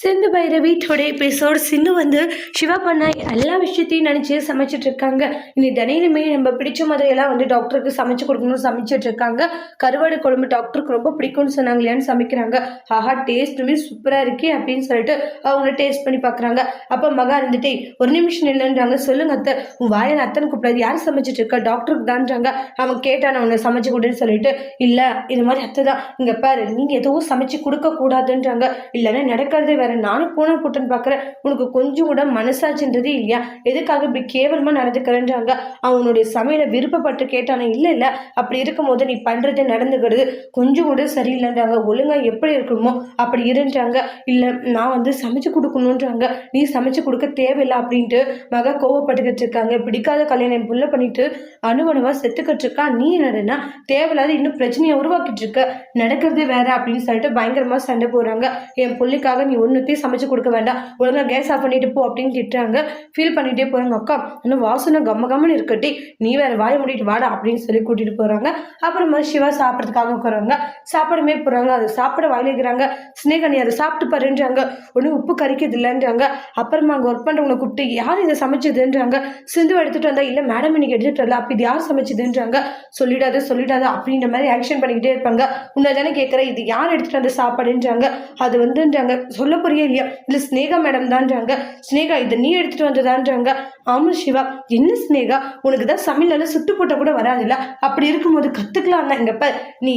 சிந்து Bhairavi today episode Sindhu வந்து சிவா பண்ண எல்லா விஷயத்தையும் நினச்சி சமைச்சிட்டு இருக்காங்க. இனி தினையிலுமே நம்ம பிடிச்ச மாதிரியெல்லாம் வந்து டாக்டருக்கு சமைச்சு கொடுக்கணும்னு சமைச்சிட்டு இருக்காங்க. கருவாடு குழம்பு டாக்டருக்கு ரொம்ப பிடிக்கும்னு சொன்னாங்க இல்லையான்னு சமைக்கிறாங்க. ஆஹா டேஸ்ட்டுமே சூப்பராக இருக்கே அப்படின்னு சொல்லிட்டு அவங்க டேஸ்ட் பண்ணி பார்க்குறாங்க அப்போ மகா இருந்துட்டே ஒரு நிமிஷம் என்னன்றாங்க சொல்லுங்க அத்தை. உன் வாயில் அத்தனை கூப்பிடாது. யார் சமைச்சிட்டு இருக்கா? டாக்டருக்கு தான்றாங்க அவன் கேட்டான் அவனை சமைச்சு கொடுன்னு சொல்லிட்டு. இல்லை இது மாதிரி அத்தை தான் இங்கே பாரு நீங்கள் எதுவும் சமைச்சு கொடுக்கக்கூடாதுன்றாங்க இல்லைன்னா நடக்கிறதே வேற நானும் பூனை போட்டுன்னு பார்க்குறேன் உனக்கு கொஞ்சம் கூட மனசாச்சுன்றது இல்லையா? எதுக்காக இப்படி கேவலமாக நடந்துக்கிறேன்றாங்க? அவனுடைய சமையலை விருப்பப்பட்டு கேட்டானே இல்லை இல்லை. அப்படி இருக்கும்போது நீ பண்ணுறது நடந்துக்கிறது. கொஞ்சம் கூட சரியில்லைன்றாங்க. ஒழுங்காக எப்படி இருக்கணுமோ அப்படி இருன்றாங்க. இல்லை நான் வந்து சமைச்சு கொடுக்கணுன்றாங்க. நீ சமைச்சு கொடுக்க தேவையில்லை அப்படின்ட்டு மக கோவப்பட்டுக்கிட்டு இருக்காங்க. பிடிக்காத கல்யாணம் புள்ள பண்ணிட்டு அணுவணுவா செத்துக்கிட்டு இருக்கா? நீ என்னடனா? தேவையில்லாத இன்னும் பிரச்சனையை உருவாக்கிட்டு இருக்க. நடக்கிறது வேற அப்படின்னு சொல்லிட்டு பயங்கரமாக சண்டை போடுறாங்க. என் பிள்ளைக்காக நீ ஒன்றுத்தையும் சமைச்சு கொடுக்க வேண்டாம். ஒழுங்கா கேஸ் ஆஃப் பண்ணிட்டு போ அப்படின்னு திட்டுறாங்க. ஃபீல் பண்ணிட்டே போறாங்க. அக்கா இன்னும் வாசனை கம்ம கம்மன்னு இருக்கட்டி நீ வேற வாய முடிட்டு வாடா அப்படின்னு சொல்லி கூட்டிட்டு போறாங்க. அப்புறமா சிவா சாப்பிட்றதுக்காக போகிறாங்க சாப்பிடமே போறாங்க. அதை சாப்பிட வாங்கிக்கிறாங்க ஸ்னேகா நீ அதை சாப்பிட்டு பாருன்றாங்க. ஒன்றும் உப்பு கறிக்கிறது இல்லைன்றாங்க. அப்புறமா அங்கே ஒர்க் பண்ணுறவங்களை கூப்பிட்டு யார் இதை சமைச்சதுன்றாங்க? சிந்து எடுத்துட்டு வந்தா இல்லை மேடம் இன்னைக்கு எடுத்துட்டு வரல. அப்போ இது யார் சமைச்சதுன்றாங்க? சொல்லிடாத சொல்லிடாத. அப்படின்ற மாதிரி ஆக்ஷன் பண்ணிக்கிட்டே இருப்பாங்க. உன்னை தானே கேட்குறேன் இது யார் எடுத்துகிட்டு வந்த சாப்பாடுன்றாங்க? அது வந்துன்றாங்க. சொல்ல போறியே இல்லையா? இல்லை ஸ்னேகா மேடம் தான்றாங்க. ஸ்னேகா இதை நீ எடுத்துட்டு வந்ததான்றாங்க. ஆமாம் சிவா. என்ன ஸ்னேகா உனக்கு தான் சமையலில் சுட்டு போட்டால் கூட வராதுல்ல? அப்படி இருக்கும்போது கற்றுக்கலாம் தான் இங்கப்ப நீ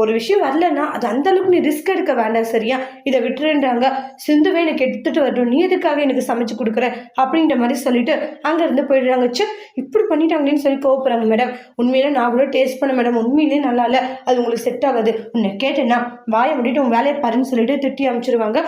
ஒரு விஷயம் வரலன்னா அது அந்த அளவுக்கு நீ ரிஸ்க் எடுக்க வேண்டாம் சரியா? இதை விட்டுறேன்றாங்க. சிந்துவே எனக்கு எடுத்துட்டு வரட்டும். நீ எதுக்காக எனக்கு சமைச்சு கொடுக்குற? அப்படின்ற மாதிரி சொல்லிட்டு அங்கேருந்து போயிடுறாங்க. சே இப்படி பண்ணிட்டாங்களேன்னு சொல்லி கோவப்படுறாங்க மேடம் உண்மையில நான் கூட டேஸ்ட் பண்ண மேடம் உண்மையிலே நல்லா இல்லை. அது உங்களுக்கு செட் ஆகாது. உன்னை கேட்டேன்னா வாயை முடிட்டு உன் வேலையை பாருன்னு சொல்லிட்டு திட்டி அனுப்பிச்சிருவாங்க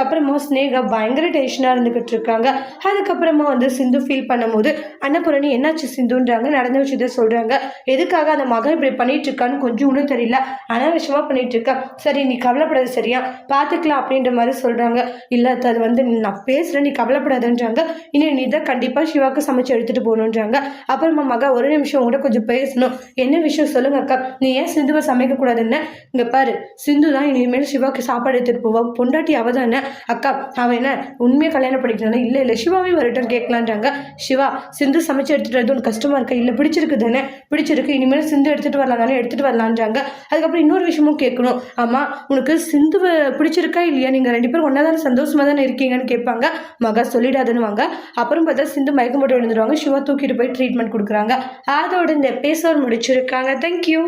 அதுக்கப்புறமா ஸ்னேகா பயங்கர டென்ஷனாக இருந்துக்கிட்டு இருக்காங்க. அதுக்கப்புறமா வந்து சிந்து ஃபீல் பண்ணும்போது அன்னபூரணி என்னாச்சு சிந்துன்றாங்க. நடந்த விஷயத்த சொல்கிறாங்க எதுக்காக அந்த மகன் இப்படி பண்ணிட்டு இருக்கான்னு கொஞ்சம் ஒன்றும் தெரியல. அனாவசியமாக பண்ணிட்டு இருக்கா சரி நீ கவலைப்படாது சரியா. பார்த்துக்கலாம் அப்படின்ற மாதிரி சொல்கிறாங்க இல்லை அது வந்து நான் பேசுகிறேன் நீ கவலைப்படாதுன்றாங்க. இன்னும் நீ தான் கண்டிப்பாக சிவாவுக்கு சமைச்சு எடுத்துகிட்டு போகணுன்றாங்க. அப்புறமா மகா ஒரு நிமிஷம் கூட கொஞ்சம் பேசணும். என்ன விஷயம் சொல்லுங்க அக்கா. நீ ஏன் சிந்துவை சமைக்கக்கூடாதுன்னு? இங்கே பாரு. சிந்து தான் இனிமேல் சிவாக்கு சாப்பாடு எடுத்துகிட்டு போவா. பொண்டாட்டி அவ தானே அக்கா அவன் என்ன உண்மையாக கல்யாணம் படிக்கணும்னா இல்லை இல்லை சிவாவே வரட்டும் கேட்கலான்றாங்க. சிவா சிந்து சமைச்சு எடுத்துகிட்டு வரது உனக்கு கஷ்டமாக இருக்கா? இல்லை பிடிச்சிருக்கு தானே? பிடிச்சிருக்கு இனிமேல் சிந்து எடுத்துகிட்டு வரலாம் தானே எடுத்துகிட்டு வரலான்றாங்க. அதுக்கப்புறம் இன்னொரு விஷயமும் கேட்கணும். ஆமாம் உனக்கு சிந்துவை பிடிச்சிருக்கா இல்லையா? நீங்கள் ரெண்டு பேரும் ஒன்றா தானே சந்தோஷமாக தானே இருக்கீங்கன்னு கேட்பாங்க. மகா சொல்லிடாதுன்னுவாங்க. அப்புறம் பார்த்தா சிந்து மயக்கம் போட்டு விழுந்துருவாங்க. சிவா தூக்கிட்டு போய் ட்ரீட்மெண்ட் கொடுக்குறாங்க. அதோட இந்த எபிசோட் முடிச்சிருக்காங்க. தேங்க்யூ